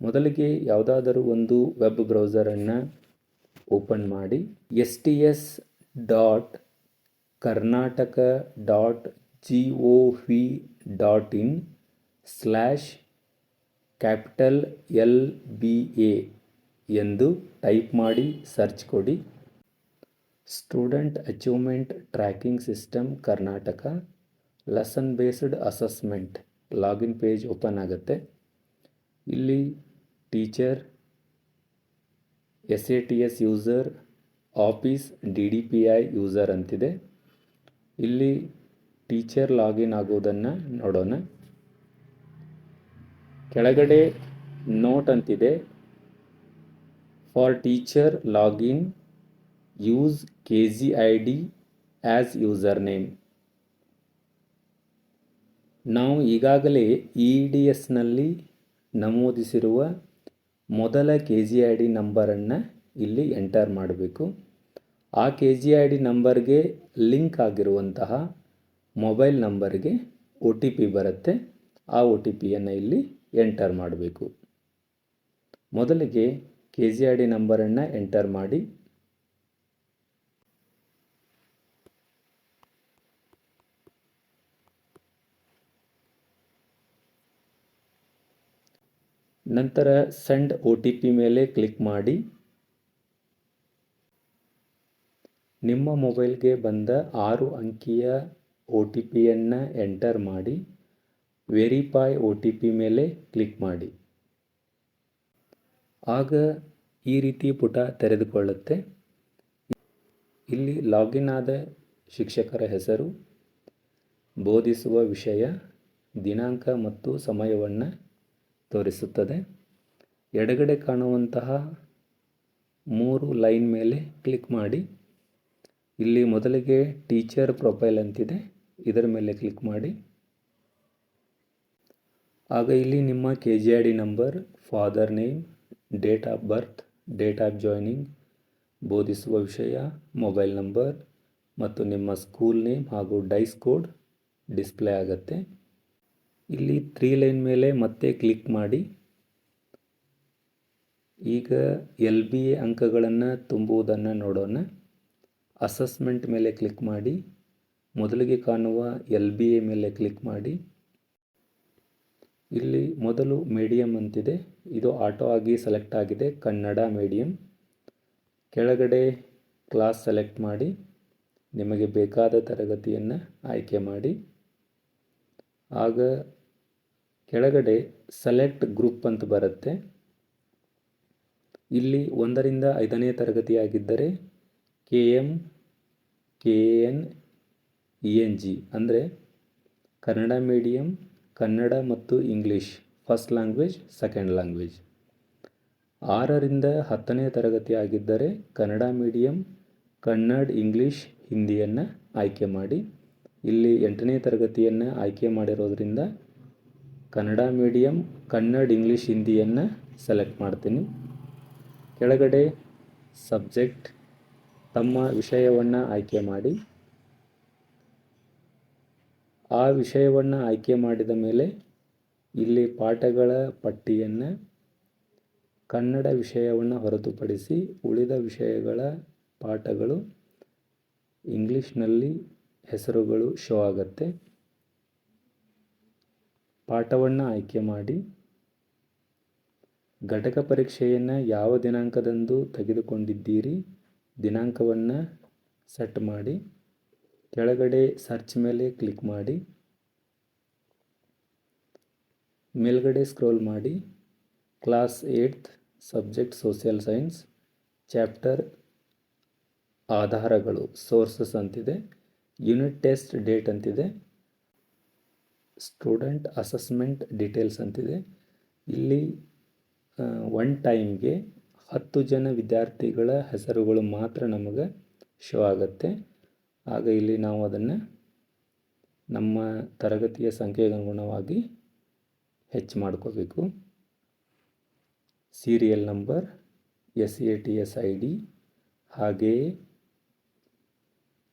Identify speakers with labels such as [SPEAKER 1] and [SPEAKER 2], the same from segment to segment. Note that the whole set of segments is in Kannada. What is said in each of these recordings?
[SPEAKER 1] ಮೊದಲಿಗೆ ಯಾವುದಾದರೂ ಒಂದು ವೆಬ್ ಬ್ರೌಸರನ್ನು ಓಪನ್ ಮಾಡಿ, S T S dot Karnataka dot G O V dot in slash capital L B A ಎಂದು ಟೈಪ್ ಮಾಡಿ ಸರ್ಚ್ ಕೊಡಿ. Student achievement tracking system Karnataka lesson based assessment login page open ಆಗುತ್ತೆ. ಇಲ್ಲಿ teacher S A T S user, office D D P I user ಅಂತಿದೆ. ಇಲ್ಲಿ ಟೀಚರ್ ಲಾಗಿನ್ ಆಗುವುದನ್ನು ನೋಡೋಣ. ಕೆಳಗಡೆ ನೋಟ್ ಅಂತಿದೆ. For teacher login, use K G I D as user name. ನಾವು ಈಗಾಗಲೇ ಇ ಡಿ ಎಸ್ನಲ್ಲಿ ನಮೂದಿಸಿರುವ ಮೊದಲ ಕೆ ಜಿ ಐ ಡಿ ನಂಬರನ್ನು ಇಲ್ಲಿ ಎಂಟರ್ ಮಾಡಬೇಕು. ಆ ಕೆ ಜಿ ಐ ಡಿ ನಂಬರ್ಗೆ ಲಿಂಕ್ ಆಗಿರುವಂತಹ ಮೊಬೈಲ್ ನಂಬರ್ಗೆ ಒ ಟಿ ಪಿ ಬರುತ್ತೆ. ಆ ಒ ಟಿ ಪಿಯನ್ನು ಇಲ್ಲಿ ಎಂಟರ್ ಮಾಡಬೇಕು. ಮೊದಲಿಗೆ ಕೆ ಜಿ ಐ ಡಿ ನಂಬರನ್ನು ಎಂಟರ್ ಮಾಡಿ. ನಂತರ ಸೆಂಡ್ ಒ ಟಿ ಪಿ ಮೇಲೆ ಕ್ಲಿಕ್ ಮಾಡಿ. ನಿಮ್ಮ ಮೊಬೈಲ್ಗೆ ಬಂದ ಆರು ಅಂಕಿಯ ಒ ಟಿ ಪಿಯನ್ನು ಎಂಟರ್ ಮಾಡಿ. ವೆರಿಫೈ ಒ ಟಿ ಪಿ ಮೇಲೆ ಕ್ಲಿಕ್ ಮಾಡಿ. ಆಗ ಈ ರೀತಿ ಪುಟ ತೆರೆದುಕೊಳ್ಳುತ್ತೆ. ಇಲ್ಲಿ ಲಾಗಿನ್ ಆದ ಶಿಕ್ಷಕರ ಹೆಸರು, ಬೋಧಿಸುವ ವಿಷಯ, ದಿನಾಂಕ ಮತ್ತು ಸಮಯವನ್ನು ತೋರಿಸುತ್ತದೆ. ಎಡಗಡೆ ಕಾಣುವಂತಹ ಮೂರು ಲೈನ್ ಮೇಲೆ ಕ್ಲಿಕ್ ಮಾಡಿ. ಇಲ್ಲಿ ಮೊದಲಿಗೆ ಟೀಚರ್ ಪ್ರೊಫೈಲ್ ಅಂತಿದೆ, ಇದರ ಮೇಲೆ ಕ್ಲಿಕ್ ಮಾಡಿ. ಆಗ ಇಲ್ಲಿ ನಿಮ್ಮ K G I D number, father name, date of birth, date of joining, ಬೋಧಿಸುವ ವಿಷಯ, ಮೊಬೈಲ್ ನಂಬರ್, ಮತ್ತು ನಿಮ್ಮ ಸ್ಕೂಲ್ ನೇಮ್ ಹಾಗೂ ಡೈಸ್ ಕೋಡ್ ಡಿಸ್ಪ್ಲೇ ಆಗುತ್ತೆ. ಇಲ್ಲಿ ತ್ರೀ ಲೈನ್ ಮೇಲೆ ಮತ್ತೆ ಕ್ಲಿಕ್ ಮಾಡಿ. ಈಗ ಎಲ್ ಬಿ ಎ ಅಂಕಗಳನ್ನು ತುಂಬುವುದನ್ನು ನೋಡೋಣ. ಅಸೆಸ್ಮೆಂಟ್ ಮೇಲೆ ಕ್ಲಿಕ್ ಮಾಡಿ. ಮೊದಲಿಗೆ ಕಾಣುವ ಎಲ್ ಬಿ ಎ ಮೇಲೆ ಕ್ಲಿಕ್ ಮಾಡಿ. ಇಲ್ಲಿ ಮೊದಲು ಮೀಡಿಯಮ್ ಅಂತಿದೆ. ಇದು ಆಟೋ ಆಗಿ ಸೆಲೆಕ್ಟ್ ಆಗಿದೆ. ಕನ್ನಡ ಮೀಡಿಯಮ್ ಕೆಳಗಡೆ ಕ್ಲಾಸ್ ಸೆಲೆಕ್ಟ್ ಮಾಡಿ. ನಿಮಗೆ ಬೇಕಾದ ತರಗತಿಯನ್ನು ಆಯ್ಕೆ ಮಾಡಿ. ಆಗ ಕೆಳಗಡೆ ಸೆಲೆಕ್ಟ್ ಗ್ರೂಪ್ ಅಂತ ಬರುತ್ತೆ. ಇಲ್ಲಿ ಒಂದರಿಂದ ಐದನೇ ತರಗತಿಯಾಗಿದ್ದರೆ K M K N E N G ಅಂದರೆ ಕನ್ನಡ ಮೀಡಿಯಂ ಕನ್ನಡ ಮತ್ತು English first language second language ಆರರಿಂದ ಹತ್ತನೇ ತರಗತಿ ಆಗಿದ್ದರೆ ಕನ್ನಡ ಮೀಡಿಯಂ ಕನ್ನಡ ಇಂಗ್ಲೀಷ್ ಹಿಂದಿಯನ್ನು ಆಯ್ಕೆ ಮಾಡಿ. ಇಲ್ಲಿ ಎಂಟನೇ ತರಗತಿಯನ್ನು ಆಯ್ಕೆ ಮಾಡಿರೋದ್ರಿಂದ ಕನ್ನಡ ಮೀಡಿಯಂ ಕನ್ನಡ ಇಂಗ್ಲೀಷ್ ಹಿಂದಿಯನ್ನು ಸೆಲೆಕ್ಟ್ ಮಾಡ್ತೀನಿ. ಕೆಳಗಡೆ ಸಬ್ಜೆಕ್ಟ್ ತಮ್ಮ ವಿಷಯವನ್ನು ಆಯ್ಕೆ ಮಾಡಿ. ಆ ವಿಷಯವನ್ನು ಆಯ್ಕೆ ಮಾಡಿದ ಮೇಲೆ ಇಲ್ಲಿ ಪಾಠಗಳ ಪಟ್ಟಿಯನ್ನು ಕನ್ನಡ ವಿಷಯವನ್ನು ಹೊರತುಪಡಿಸಿ ಉಳಿದ ವಿಷಯಗಳ ಪಾಠಗಳು ಇಂಗ್ಲೀಷ್ನಲ್ಲಿ ಹೆಸರುಗಳು ಶೋ ಆಗುತ್ತೆ. ಪಾಠವನ್ನು ಆಯ್ಕೆ ಮಾಡಿ ಘಟಕ ಪರೀಕ್ಷೆಯನ್ನು ಯಾವ ದಿನಾಂಕದಂದು ತೆಗೆದುಕೊಂಡಿದ್ದೀರಿ, ದಿನಾಂಕವನ್ನು ಸೆಟ್ ಮಾಡಿ, ಕೆಳಗಡೆ ಸರ್ಚ್ ಮೇಲೆ ಕ್ಲಿಕ್ ಮಾಡಿ, ಮೇಲ್ಗಡೆ ಸ್ಕ್ರೋಲ್ ಮಾಡಿ, class eight subject social science, chapter ಆಧಾರಗಳು, sources ಅಂತಿದೆ, ಯೂನಿಟ್ ಟೆಸ್ಟ್ ಡೇಟ್ ಅಂತಿದೆ ಸ್ಟೂಡೆಂಟ್ ಅಸೆಸ್ಮೆಂಟ್ ಡೀಟೇಲ್ಸ್ ಅಂತಿದೆ. ಇಲ್ಲಿ ಒನ್ ಟೈಮ್ಗೆ ಹತ್ತು ಜನ ವಿದ್ಯಾರ್ಥಿಗಳ ಹೆಸರುಗಳು ಮಾತ್ರ ನಮಗೆ ಶೋ ಆಗುತ್ತೆ. ಆಗ ಇಲ್ಲಿ ನಾವು ಅದನ್ನು ನಮ್ಮ ತರಗತಿಯ ಸಂಖ್ಯೆಗೆ ಅನುಗುಣವಾಗಿ ಹೆಚ್ಚು ಮಾಡ್ಕೋಬೇಕು. Serial number S A T S I D ಹಾಗೆಯೇ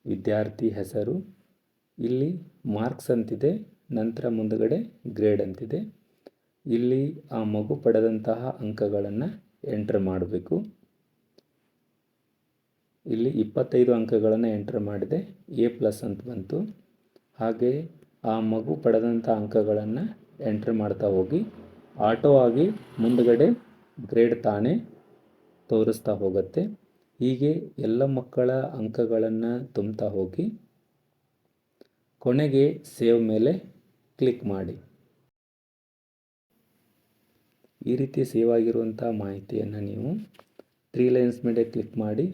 [SPEAKER 1] ವಿದ್ಯಾರ್ಥಿ ಹೆಸರು. ಇಲ್ಲಿ ಮಾರ್ಕ್ಸ್ ಅಂತಿದೆ. ನಂತರ ಮುಂದಗಡೆ ಗ್ರೇಡ್ ಅಂತಿದೆ. ಇಲ್ಲಿ ಆ ಮಗು ಪಡೆದಂತಹ ಅಂಕಗಳನ್ನು ಎಂಟ್ರ್ ಮಾಡಬೇಕು. ಇಲ್ಲಿ ಇಪ್ಪತ್ತೈದು ಅಂಕಗಳನ್ನು ಎಂಟ್ರ್ ಮಾಡಿದೆ. ಎ ಪ್ಲಸ್ ಅಂತ ಬಂತು. ಹಾಗೆ ಆ ಮಗು ಪಡೆದಂಥ ಅಂಕಗಳನ್ನು ಎಂಟ್ರ್ ಮಾಡ್ತಾ ಹೋಗಿ, ಆಟೋ ಆಗಿ ಮುಂದಗಡೆ ಗ್ರೇಡ್ ತಾನೇ ತೋರಿಸ್ತಾ ಹೋಗುತ್ತೆ. ಹೀಗೆ ಎಲ್ಲ ಮಕ್ಕಳ ಅಂಕಗಳನ್ನು ತುಂಬ್ತಾ ಹೋಗಿ ಕೊನೆಗೆ ಸೇವ್ ಮೇಲೆ ಕ್ಲಿಕ್ ಮಾಡಿ. ಈ ರೀತಿ ಸೇವ್ ಆಗಿರುವಂಥ ಮಾಹಿತಿಯನ್ನು ನೀವು ತ್ರೀ ಲೈನ್ಸ್ ಮೇಲೆ ಕ್ಲಿಕ್ ಮಾಡಿ.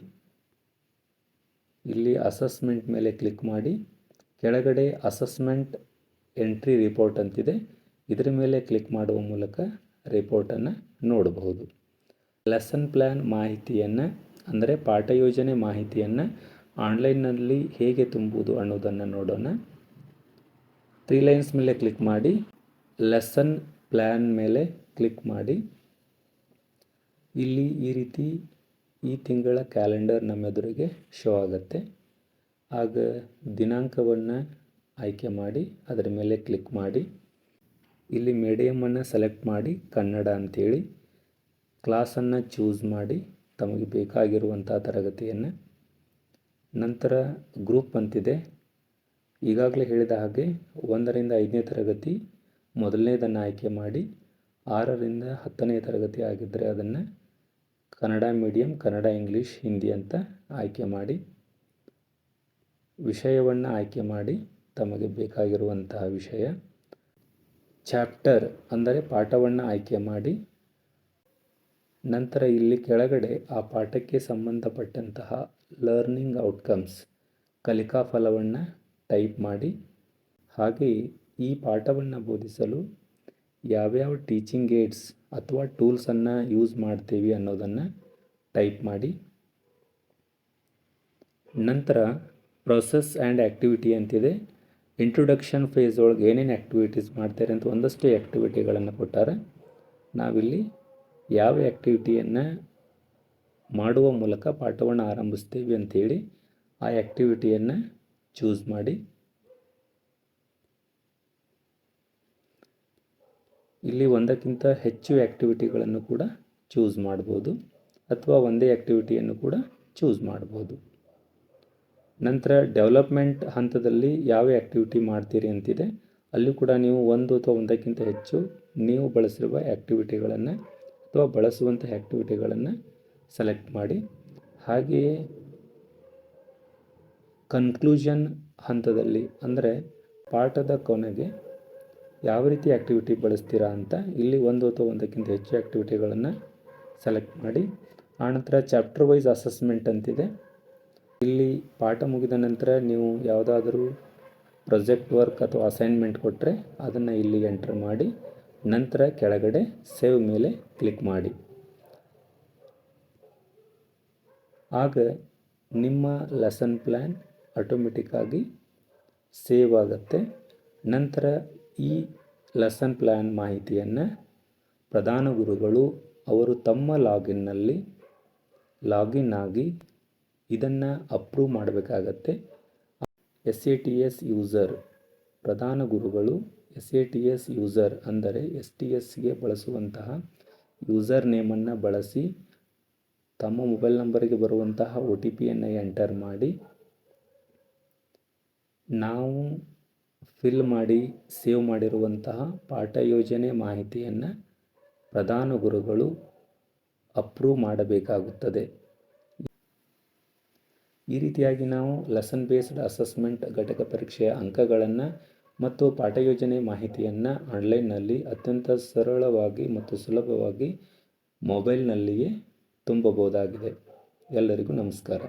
[SPEAKER 1] ಇಲ್ಲಿ ಅಸೆಸ್ಮೆಂಟ್ ಮೇಲೆ ಕ್ಲಿಕ್ ಮಾಡಿ. ಕೆಳಗಡೆ ಅಸೆಸ್ಮೆಂಟ್ ಎಂಟ್ರಿ ರಿಪೋರ್ಟ್ ಅಂತಿದೆ. ಇದರ ಮೇಲೆ ಕ್ಲಿಕ್ ಮಾಡುವ ಮೂಲಕ ರಿಪೋರ್ಟನ್ನು ನೋಡಬಹುದು. ಲೆಸನ್ ಪ್ಲ್ಯಾನ್ ಮಾಹಿತಿಯನ್ನು, ಅಂದರೆ ಪಾಠ ಯೋಜನೆ ಮಾಹಿತಿಯನ್ನು ಆನ್ಲೈನ್ನಲ್ಲಿ ಹೇಗೆ ತುಂಬುವುದು ಅನ್ನೋದನ್ನು ನೋಡೋಣ. ತ್ರೀ ಲೈನ್ಸ್ ಮೇಲೆ ಕ್ಲಿಕ್ ಮಾಡಿ ಲೆಸನ್ ಪ್ಲ್ಯಾನ್ ಮೇಲೆ ಕ್ಲಿಕ್ ಮಾಡಿ. ಇಲ್ಲಿ ಈ ರೀತಿ ಈ ತಿಂಗಳ ಕ್ಯಾಲೆಂಡರ್ ನಮ್ಮ ಎದುರಿಗೆ ಶೋ ಆಗುತ್ತೆ. ಆಗ ದಿನಾಂಕವನ್ನು ಆಯ್ಕೆ ಮಾಡಿ, ಅದರ ಮೇಲೆ ಕ್ಲಿಕ್ ಮಾಡಿ. ಇಲ್ಲಿ ಮೀಡಿಯಮನ್ನು ಸೆಲೆಕ್ಟ್ ಮಾಡಿ, ಕನ್ನಡ ಅಂಥೇಳಿ ಕ್ಲಾಸನ್ನು ಚೂಸ್ ಮಾಡಿ, ತಮಗೆ ಬೇಕಾಗಿರುವಂಥ ತರಗತಿಯನ್ನು. ನಂತರ ಗ್ರೂಪ್ ಅಂತಿದೆ. ಈಗಾಗಲೇ ಹೇಳಿದ ಹಾಗೆ ಒಂದರಿಂದ ಐದನೇ ತರಗತಿ ಮೊದಲನೇದನ್ನು ಆಯ್ಕೆ ಮಾಡಿ ಆರರಿಂದ ಹತ್ತನೇ ತರಗತಿ ಆಗಿದ್ದರೆ ಅದನ್ನು ಕನ್ನಡ ಮೀಡಿಯಂ ಕನ್ನಡ ಇಂಗ್ಲೀಷ್ ಹಿಂದಿ ಅಂತ ಆಯ್ಕೆ ಮಾಡಿ ವಿಷಯವನ್ನು ಆಯ್ಕೆ ಮಾಡಿ ತಮಗೆ ಬೇಕಾಗಿರುವಂತಹ ವಿಷಯ ಚಾಪ್ಟರ್ ಅಂದರೆ ಪಾಠವನ್ನು ಆಯ್ಕೆ ಮಾಡಿ ನಂತರ ಇಲ್ಲಿ ಕೆಳಗಡೆ ಆ ಪಾಠಕ್ಕೆ ಸಂಬಂಧಪಟ್ಟಂತಹ ಲರ್ನಿಂಗ್ ಔಟ್ಕಮ್ಸ್ ಕಲಿಕಾ ಫಲವನ್ನು ಟೈಪ್ ಮಾಡಿ ಹಾಗೆ ಈ ಪಾಠವನ್ನು ಬೋಧಿಸಲು ಯಾವ್ಯಾವ ಟೀಚಿಂಗ್ ಏಡ್ಸ್ ಅಥವಾ ಟೂಲ್ಸನ್ನು ಯೂಸ್ ಮಾಡ್ತೀವಿ ಅನ್ನೋದನ್ನು ಟೈಪ್ ಮಾಡಿ. ನಂತರ ಪ್ರೊಸೆಸ್ ಆ್ಯಂಡ್ ಆ್ಯಕ್ಟಿವಿಟಿ ಅಂತಿದೆ. ಇಂಟ್ರೊಡಕ್ಷನ್ ಫೇಸ್ ಒಳಗೆ ಏನೇನು ಆ್ಯಕ್ಟಿವಿಟೀಸ್ ಮಾಡ್ತಾರೆ ಅಂತ ಒಂದಷ್ಟು ಆ್ಯಕ್ಟಿವಿಟಿಗಳನ್ನು ಕೊಟ್ಟಾರೆ. ನಾವಿಲ್ಲಿ ಯಾವ ಆ್ಯಕ್ಟಿವಿಟಿಯನ್ನು ಮಾಡುವ ಮೂಲಕ ಪಾಠವನ್ನು ಆರಂಭಿಸ್ತೀವಿ ಅಂಥೇಳಿ ಆ ಆ್ಯಕ್ಟಿವಿಟಿಯನ್ನು ಚೂಸ್ ಮಾಡಿ. ಇಲ್ಲಿ ಒಂದಕ್ಕಿಂತ ಹೆಚ್ಚು ಆ್ಯಕ್ಟಿವಿಟಿಗಳನ್ನು ಕೂಡ ಚೂಸ್ ಮಾಡ್ಬೋದು ಅಥವಾ ಒಂದೇ ಆ್ಯಕ್ಟಿವಿಟಿಯನ್ನು ಕೂಡ ಚೂಸ್ ಮಾಡ್ಬೋದು. ನಂತರ ಡೆವಲಪ್ಮೆಂಟ್ ಹಂತದಲ್ಲಿ ಯಾವ ಆ್ಯಕ್ಟಿವಿಟಿ ಮಾಡ್ತೀರಿ ಅಂತಿದೆ, ಅಲ್ಲಿ ಕೂಡ ನೀವು ಒಂದು ಅಥವಾ ಒಂದಕ್ಕಿಂತ ಹೆಚ್ಚು ನೀವು ಬಳಸಿರುವ ಆ್ಯಕ್ಟಿವಿಟಿಗಳನ್ನು ಅಥವಾ ಬಳಸುವಂಥ ಆ್ಯಕ್ಟಿವಿಟಿಗಳನ್ನು ಸೆಲೆಕ್ಟ್ ಮಾಡಿ. ಹಾಗೆಯೇ ಕನ್ಕ್ಲೂಷನ್ ಹಂತದಲ್ಲಿ ಅಂದರೆ ಪಾಠದ ಕೊನೆಗೆ ಯಾವ ರೀತಿ ಆ್ಯಕ್ಟಿವಿಟಿ ಬಳಸ್ತೀರಾ ಅಂತ ಇಲ್ಲಿ ಒಂದು ಅಥವಾ ಒಂದಕ್ಕಿಂತ ಹೆಚ್ಚು ಆ್ಯಕ್ಟಿವಿಟಿಗಳನ್ನು ಸೆಲೆಕ್ಟ್ ಮಾಡಿ ಆನಂತರ ಚಾಪ್ಟರ್ ವೈಸ್ ಅಸೆಸ್ಮೆಂಟ್ ಅಂತಿದೆ. ಇಲ್ಲಿ ಪಾಠ ಮುಗಿದ ನಂತರ ನೀವು ಯಾವುದಾದರೂ ಪ್ರೊಜೆಕ್ಟ್ ವರ್ಕ್ ಅಥವಾ ಅಸೈನ್ಮೆಂಟ್ ಕೊಟ್ಟರೆ ಅದನ್ನು ಇಲ್ಲಿ ಎಂಟರ್ ಮಾಡಿ, ನಂತರ ಕೆಳಗಡೆ ಸೇವ್ ಮೇಲೆ ಕ್ಲಿಕ್ ಮಾಡಿ. ಆಗ ನಿಮ್ಮ ಲೆಸನ್ ಪ್ಲ್ಯಾನ್ ಆಟೋಮೆಟಿಕ್ಕಾಗಿ ಸೇವ್ ಆಗುತ್ತೆ. ನಂತರ ಈ ಲೆಸನ್ ಪ್ಲ್ಯಾನ್ ಮಾಹಿತಿಯನ್ನು ಪ್ರಧಾನ ಗುರುಗಳು ಅವರು ತಮ್ಮ ಲಾಗಿನ್ನಲ್ಲಿ ಲಾಗಿನ್ ಆಗಿ ಇದನ್ನು ಅಪ್ರೂವ್ ಮಾಡಬೇಕಾಗತ್ತೆ. S A T S user ಪ್ರಧಾನ ಗುರುಗಳು S A T S user ಅಂದರೆ ಎಸ್ ಟಿ ಎಸ್ಗೆ ಬಳಸುವಂತಹ ಯೂಸರ್ ನೇಮನ್ನು ಬಳಸಿ ತಮ್ಮ ಮೊಬೈಲ್ ನಂಬರಿಗೆ ಬರುವಂತಹ ಒ ಟಿ ಪಿಯನ್ನು ಎಂಟರ್ ಮಾಡಿ ನಾವು ಫಿಲ್ ಮಾಡಿ ಸೇವ್ ಮಾಡಿರುವಂತಹ ಪಾಠ ಯೋಜನೆ ಮಾಹಿತಿಯನ್ನು ಪ್ರಧಾನ ಗುರುಗಳು ಅಪ್ರೂವ್ ಮಾಡಬೇಕಾಗುತ್ತದೆ. ಈ ರೀತಿಯಾಗಿ ನಾವು ಲೆಸನ್ ಬೇಸ್ಡ್ ಅಸೆಸ್ಮೆಂಟ್ ಘಟಕ ಪರೀಕ್ಷೆಯ ಅಂಕಗಳನ್ನು ಮತ್ತು ಪಾಠ ಯೋಜನೆ ಮಾಹಿತಿಯನ್ನು ಆನ್ಲೈನ್ನಲ್ಲಿ ಅತ್ಯಂತ ಸರಳವಾಗಿ ಮತ್ತು ಸುಲಭವಾಗಿ ಮೊಬೈಲ್ನಲ್ಲಿಯೇ ತುಂಬಬಹುದಾಗಿದೆ. ಎಲ್ಲರಿಗೂ ನಮಸ್ಕಾರ.